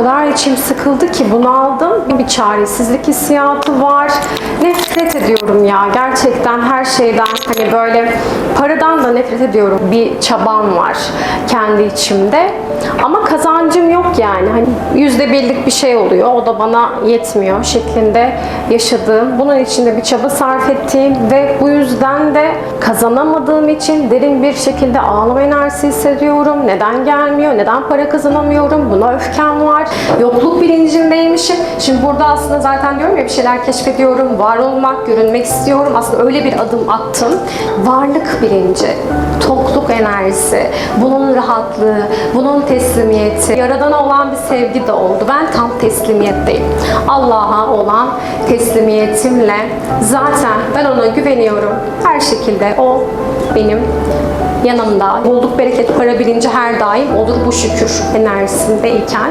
kadar içim sıkıldı ki bunaldım. Bir çaresizlik hissiyatı var. Nefret ediyorum ya. Gerçekten her şeyden hani böyle paradan da nefret ediyorum. Bir çabam var kendi içimde. Ama kazancım yok yani. Hani yüzde birlik bir şey oluyor. O da bana yetmiyor şeklinde yaşadığım, bunun içinde bir çaba sarf ettiğim ve bu yüzden de kazanamadığım için derin bir şekilde ağlama enerjisi hissediyorum. Neden gelmiyor? Neden para kazanamıyorum? Buna öfkem var. Yokluk bilincindeymişim. Şimdi burada aslında zaten diyorum ya bir şeyler keşfediyorum. Var olmak, görünmek istiyorum. Aslında öyle bir adım attım. Varlık bilinci, tokluk enerjisi, bunun rahatlığı, bunun teslimiyeti, yaradana olan bir sevgi de oldu. Ben tam teslimiyetteyim. Allah'a olan teslimiyetimle zaten ben ona güveniyorum. Her şekilde o benim yanımda. Bolluk bereket para bilinci her daim olur bu şükür enerjisindeyken